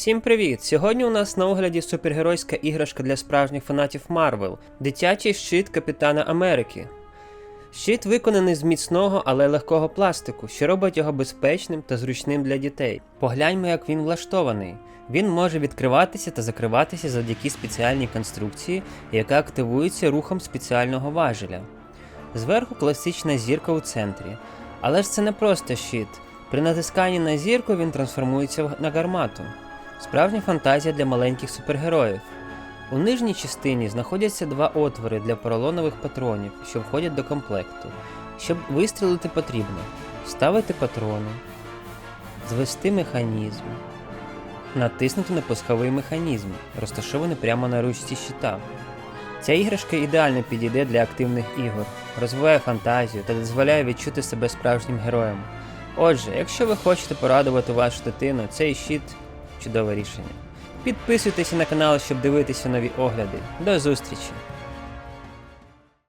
Всім привіт! Сьогодні у нас на огляді супергеройська іграшка для справжніх фанатів Марвел дитячий щит Капітана Америки. Щит виконаний з міцного, але легкого пластику, що робить його безпечним та зручним для дітей. Погляньмо, як він влаштований. Він може відкриватися та закриватися завдяки спеціальній конструкції, яка активується рухом спеціального важеля. Зверху класична зірка у центрі. Але ж це не просто щит. При натисканні на зірку він трансформується на гармату. Справжня фантазія для маленьких супергероїв. У нижній частині знаходяться два отвори для поролонових патронів, що входять до комплекту. Щоб вистрілити потрібно вставити патрони, звести механізм, натиснути на пусковий механізм, розташований прямо на ручці щита. Ця іграшка ідеально підійде для активних ігор, розвиває фантазію та дозволяє відчути себе справжнім героєм. Отже, якщо ви хочете порадувати вашу дитину, цей щит чудове рішення. Підписуйтеся на канал, щоб дивитися нові огляди. До зустрічі!